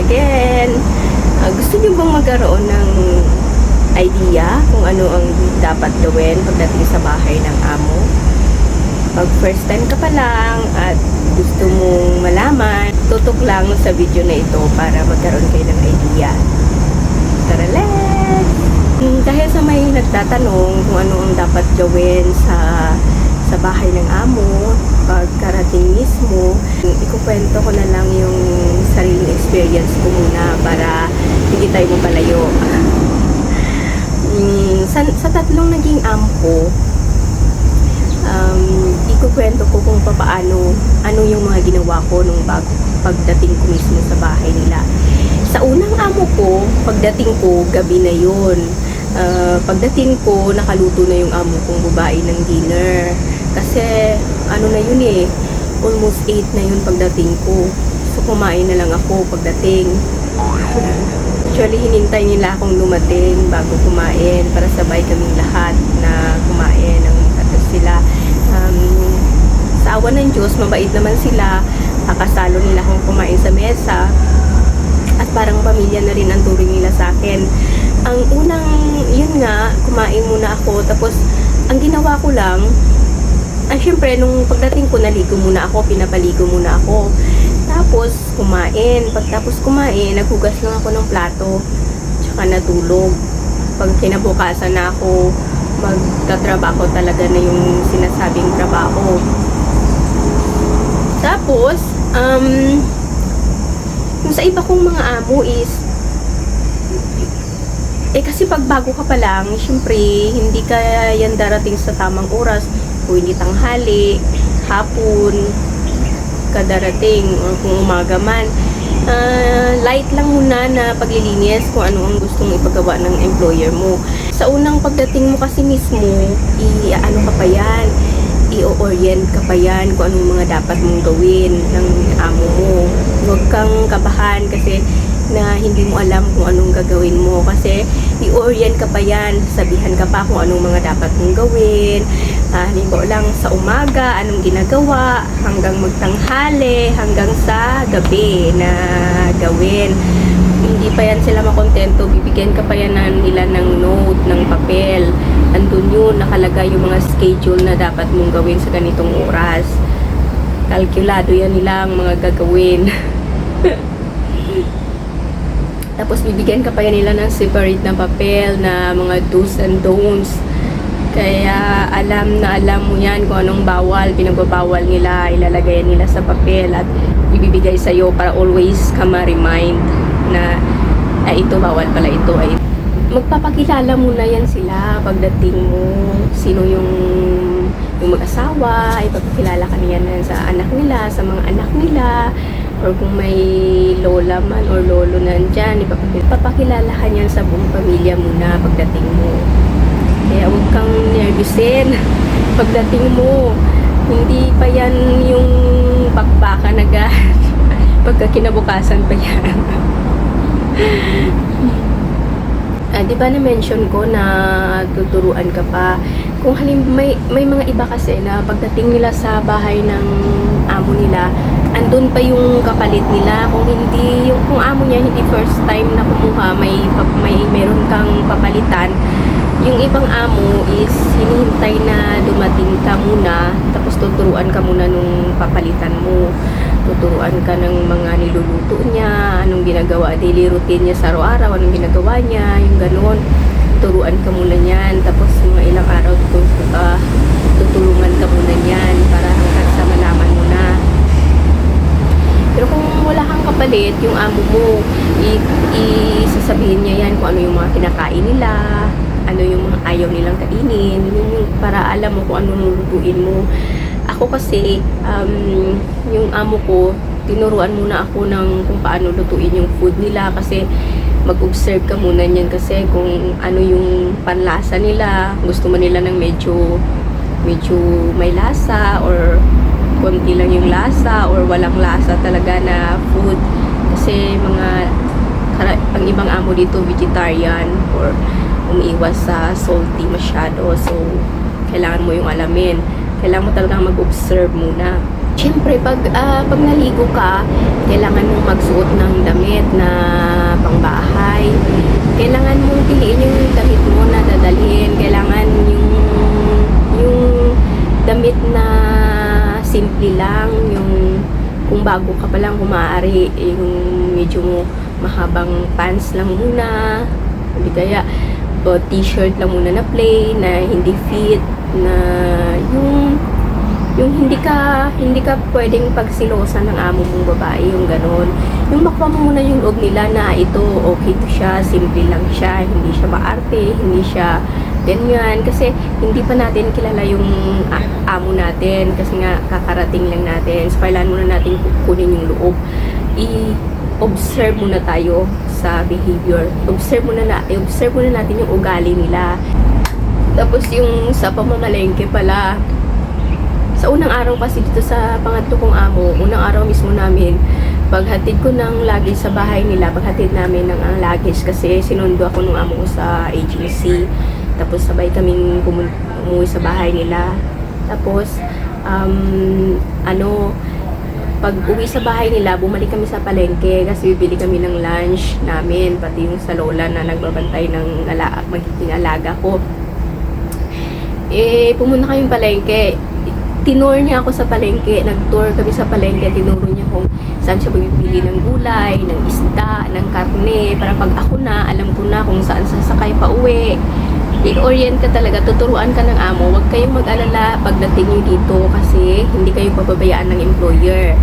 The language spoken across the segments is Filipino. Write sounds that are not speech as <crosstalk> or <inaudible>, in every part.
again. Ah, gusto niyo bang magkaroon ng idea kung ano ang dapat gawin pagdating sa bahay ng amo? Pag first time ka pa lang at gusto mong malaman, tutok lang sa video na ito para magkaroon kayo ng idea. Tara, let's! Mm, Dahil sa may nagtatanong kung ano ang dapat gawin sa sa bahay ng amo, pagkarating mismo, ikukwento ko na lang yung sariling experience ko muna para hindi tayo mapalayo. Mm, sa, sa tatlong naging amo ko, um, ikukwento ko kung papaano, ano yung mga ginawa ko nung bago pagdating ko mismo sa bahay nila. Sa unang amo ko, pagdating ko, gabi na yun. Ah, pagdating ko, nakaluto na yung amo kong babae ng dinner. Kasi, ano na yun eh, almost 8 na yun pagdating ko. So, kumain na lang ako pagdating. Actually, hinintay nila akong lumating bago kumain para sabay kaming lahat na kumain ng tatlo sila. Um, sa awa ng Diyos, mabait naman sila. Akasalo nila akong kumain sa mesa. At parang pamilya na rin ang turing nila sa akin. Ang unang, yun nga, kumain muna ako. Tapos, ang ginawa ko lang, ay syempre, nung pagdating ko, naligo muna ako, pinapaligo muna ako. Tapos, kumain. Pagtapos kumain, naghugas lang ako ng plato. Tsaka natulog. Pag kinabukasan na ako, magtatrabaho talaga na yung sinasabing trabaho. Tapos, um, yung sa iba kong mga amo is, eh kasi pag bago ka pa lang, syempre, hindi ka yan darating sa tamang oras. Hindi tanghali, hapon, ka darating, or kung umaga man. Ah, light lang muna na paglilinis kung ano ang gustong ipagawa ng employer mo. Sa unang pagdating mo kasi mismo, i-ano ka pa yan, i-orient ka pa yan kung anong mga dapat mong gawin ng amo mo. Huwag kang kabahan kasi na hindi mo alam kung anong gagawin mo. Kasi i-orient ka pa yan, sabihan ka pa kung anong mga dapat mong gawin. Ah, halimbawa lang sa umaga anong ginagawa? Hanggang magtanghali hanggang sa gabi na gawin. Hindi pa yan sila makontento. Bibigyan ka pa yan nila ng note, ng papel. Andun yun, nakalagay yung mga schedule na dapat mong gawin sa ganitong oras. Kalkulado yan nilang mga gagawin <laughs> tapos bibigyan ka pa yan nila ng separate na papel na mga do's and don'ts. Kaya alam na alam mo yan kung anong bawal, pinagbabawal nila, ilalagay nila sa papel at ibibigay sa iyo para always ka ma-remind na ay ito bawal pala ito ay magpapakilala muna yan sila pagdating mo sino yung yung mag-asawa ipapakilala ka niyan sa anak nila sa mga anak nila or kung may lola man or lolo nandyan, ipapakilala ka niyan sa buong pamilya muna pagdating mo. Kaya huwag kang nervyusin <laughs> pagdating mo. Hindi pa yan yung bakbakan agad. <laughs> Pagka kinabukasan pa yan. <laughs> Ah, di ba na-mention ko na tuturuan ka pa? Kung halim may may mga iba kasi na pagdating nila sa bahay ng amo nila, andun pa yung kapalit nila. Kung hindi yung kung amo niya hindi first time na kumuha, may may meron kang papalitan. Yung ibang amo is hinihintay na dumating ka muna, tapos tuturuan ka muna nung papalitan mo tuturuan ka ng mga niluluto niya, anong ginagawa, daily routine niya sa araw-araw, anong ginagawa niya, yung ganun. Turuan ka muna niyan, tapos mga ilang araw ah, tutulungan ka muna niyan para hanggang sa malaman mo na. Pero kung wala kapalit, yung amo mo, isasabihin niya yan kung ano yung mga kinakain nila, ano yung mga ayaw nilang kainin, yun yung para alam mo kung anong lulutuin mo. Ako kasi, um, yung amo ko, tinuruan muna ako ng kung paano lutuin yung food nila kasi mag-observe ka muna niyan kasi kung ano yung panlasa nila, gusto mo nila ng medyo medyo may lasa or konti lang yung lasa or walang lasa talaga na food kasi mga ang ibang amo dito vegetarian or umiiwas sa salty masyado so kailangan mo yung alamin kailangan mo talagang mag-observe muna Siyempre, pag, ah, pag naligo ka, kailangan mong magsuot ng damit na pangbahay. Kailangan mong piliin yung damit mo na dadalhin. Kailangan yung yung damit na simple lang, yung kung bago ka pa lang, kung maaari, yung medyo mahabang pants lang muna, hindi kaya o t-shirt lang muna na plain, na hindi fit, na yung yung hindi ka hindi ka pwedeng pagsilosan ng amo mong babae yung ganon. Yung makuha mo muna yung loob nila na ito okay to siya simple lang siya hindi siya maarte hindi siya ganyan. Kasi hindi pa natin kilala yung amo natin kasi nga kakarating lang natin. So kailangan muna natin kukunin yung loob. I-observe muna tayo sa behavior. Observe muna na i-observe muna natin yung ugali nila. Tapos yung sa pamamalengke pala sa unang araw kasi dito sa pangatlo kong amo, unang araw mismo namin, paghatid ko ng luggage sa bahay nila, paghatid namin ng ang luggage kasi sinundo ako nung amo ko sa agency. Tapos sabay kaming umuwi sa bahay nila. Tapos, um, ano, pag uwi sa bahay nila, bumalik kami sa palengke kasi bibili kami ng lunch namin, pati yung sa lola na nagbabantay ng ala magiging alaga ko. Eh, pumunta kami palengke tinur niya ako sa palengke, nag-tour kami sa palengke, tinuro niya kung saan siya bumibili ng gulay, ng isda, ng karne, para pag ako na, alam ko na kung saan sasakay pa uwi. I-orient ka talaga, tuturuan ka ng amo, huwag kayong mag-alala pagdating niyo dito kasi hindi kayo pababayaan ng employer.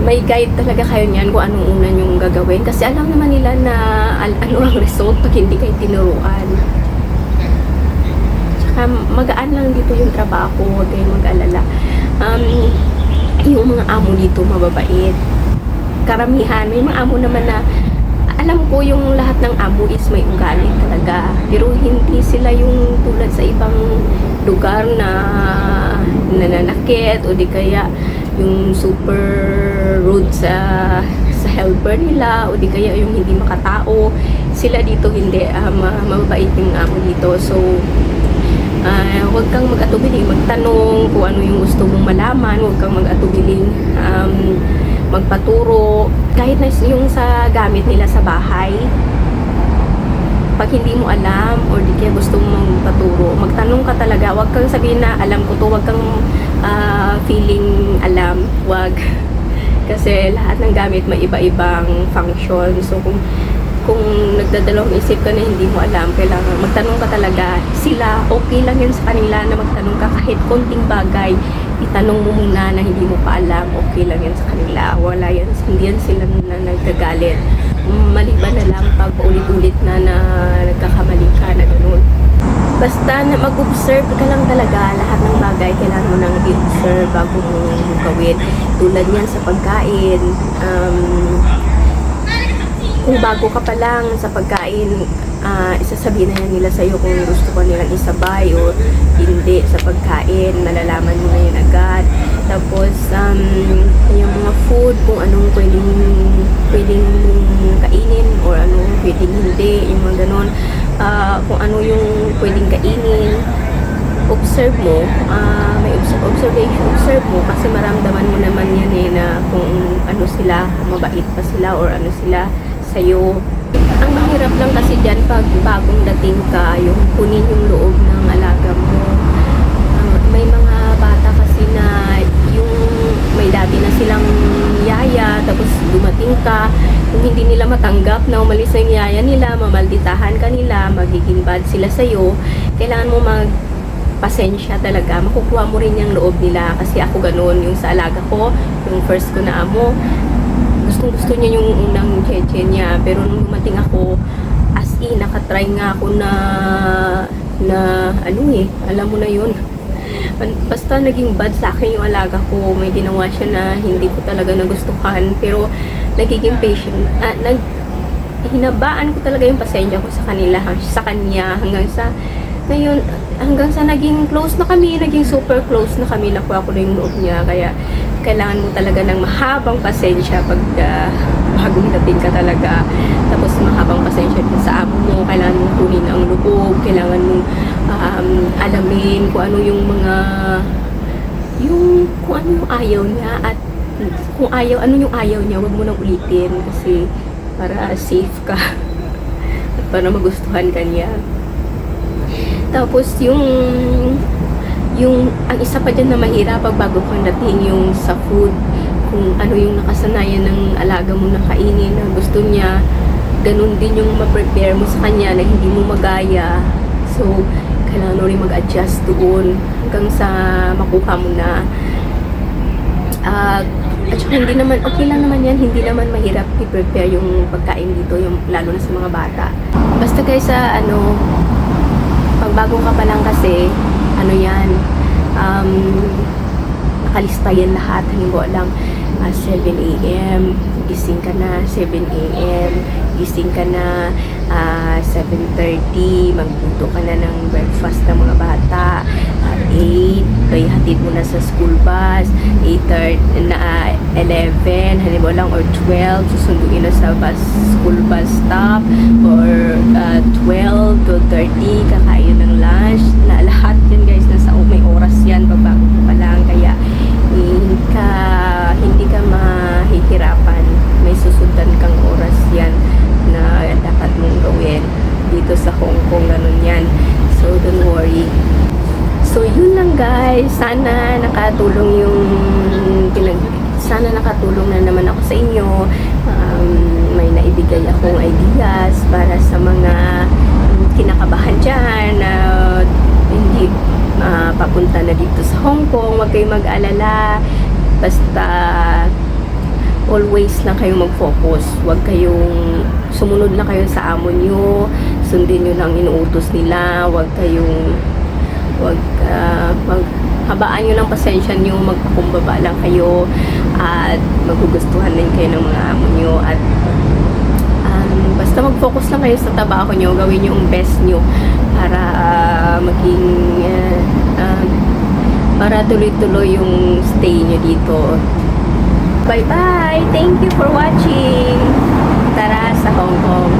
May guide talaga kayo niyan kung anong una niyong gagawin kasi alam naman nila na <laughs> ano ang result pag hindi kayo tinuruan um, magaan lang dito yung trabaho, huwag kayong mag-alala. Um, yung mga amo dito mababait. Karamihan, may mga amo naman na alam ko yung lahat ng amo is may ugali talaga. Pero hindi sila yung tulad sa ibang lugar na nananakit o di kaya yung super rude sa sa helper nila o di kaya yung hindi makatao. Sila dito hindi, uh, mababait yung amo dito. So, uh, huwag kang mag-atubili magtanong kung ano yung gusto mong malaman. Huwag kang mag-atubili um, magpaturo. Kahit na yung sa gamit nila sa bahay pag hindi mo alam or di kaya gusto mong magpaturo magtanong ka talaga. Huwag kang sabihin na alam ko to. Huwag kang uh, feeling alam. Huwag. <laughs> Kasi lahat ng gamit may iba-ibang function. So kung kung nagdadalawang isip ka na hindi mo alam, kailangan magtanong ka talaga. Sila, okay lang yan sa kanila na magtanong ka kahit konting bagay. Itanong mo muna na hindi mo pa alam, okay lang yan sa kanila. Wala yan, hindi yan sila na nagkagalit. Maliban na lang pag ulit-ulit na na nagkakamali ka na gano'n. Basta na mag-observe ka lang talaga lahat ng bagay kailangan mo nang i-observe bago mo gawin. Tulad niyan sa pagkain, um, kung bago ka pa lang sa pagkain, uh, isasabihin na yan nila sa'yo kung gusto ko nilang isabay o hindi sa pagkain, malalaman mo na yun agad. Tapos, um, yung mga food, kung anong pwedeng, pwedeng kainin or anong pwedeng hindi, yung mga ganon. Uh, kung ano yung pwedeng kainin, observe mo, uh, may observation, observe mo kasi maramdaman mo naman yan eh na kung ano sila, mabait pa sila or ano sila sa'yo. Ang mahirap lang kasi dyan pag bagong dating ka, yung kunin yung loob ng alaga mo. Uh, may mga bata kasi na yung may dati na silang yaya, tapos dumating ka, kung hindi nila matanggap na umalis na yung yaya nila, mamalditahan ka nila, magiging bad sila sa'yo, kailangan mo mag pasensya talaga, makukuha mo rin yung loob nila kasi ako ganun, yung sa alaga ko, yung first ko na amo, gustong gusto niya yung unang cheche niya. Pero nung dumating ako as in nakatry nga ako na na ano eh alam mo na yun. Basta naging bad sa akin yung alaga ko. May ginawa siya na hindi ko talaga nagustuhan. Pero nagiging patient ah, nag hinabaan ko talaga yung pasensya ko sa kanila sa kanya. Hanggang sa ngayon hanggang sa naging close na kami naging super close na kami nakuha ko na yung loob niya. Kaya kailangan mo talaga ng mahabang pasensya pag uh, bagong dating ka talaga. Tapos mahabang pasensya din sa amo mo. Kailangan mong kunin ang loob. Kailangan mong um, alamin kung ano yung mga yung kung ano yung ayaw niya at kung ayaw, ano yung ayaw niya, wag mo nang ulitin kasi para safe ka. <laughs> At para magustuhan ka niya. Tapos yung yung ang isa pa dyan na mahirap pag bago kang dating yung sa food kung ano yung nakasanayan ng alaga mo na kainin na gusto niya ganun din yung ma-prepare mo sa kanya na hindi mo magaya so kailangan mo rin mag-adjust doon hanggang sa makuha mo na Ah, at saka hindi naman, okay lang naman yan, hindi naman mahirap i-prepare yung pagkain dito, yung, lalo na sa mga bata. Basta guys, sa ano, pag bago ka pa lang kasi, ano yan, um, nakalista yan lahat. Halimbawa lang, ah, 7 a.m., gising ka na, 7 a.m., gising ka na, ah, 7.30, magluto ka na ng breakfast ng mga bata, at 8, kaya hatid mo na sa school bus, 8 na ah, 11, halimbawa lang, or 12, susunduin na sa bus, school bus stop, or ah, 12 to 30, kakain ng lunch, na lahat yan guys, nasa may oras yan, pagbago mo pa lang, kaya hindi ka, hindi ka mahihirapan, may susundan kang oras yan na dapat mong gawin dito sa Hong Kong, ganun yan. So, don't worry. So, yun lang guys. Sana nakatulong yung pinag sana nakatulong na naman ako sa inyo. Um, may naibigay akong ideas para mga kinakabahan dyan na hindi ah, papunta na dito sa Hong Kong. Huwag kayong mag-alala. Basta always lang kayong mag-focus. Huwag kayong sumunod lang kayo sa amo nyo. Sundin nyo lang inuutos nila. Huwag kayong wag ah, wag habaan nyo ng pasensya nyo, magpakumbaba lang kayo at magugustuhan din kayo ng mga amo nyo at basta mag-focus lang kayo sa trabaho nyo, gawin nyo yung best nyo para ah, maging ah, ah, para tuloy-tuloy yung stay nyo dito. Bye-bye! Thank you for watching! Tara sa Hong Kong!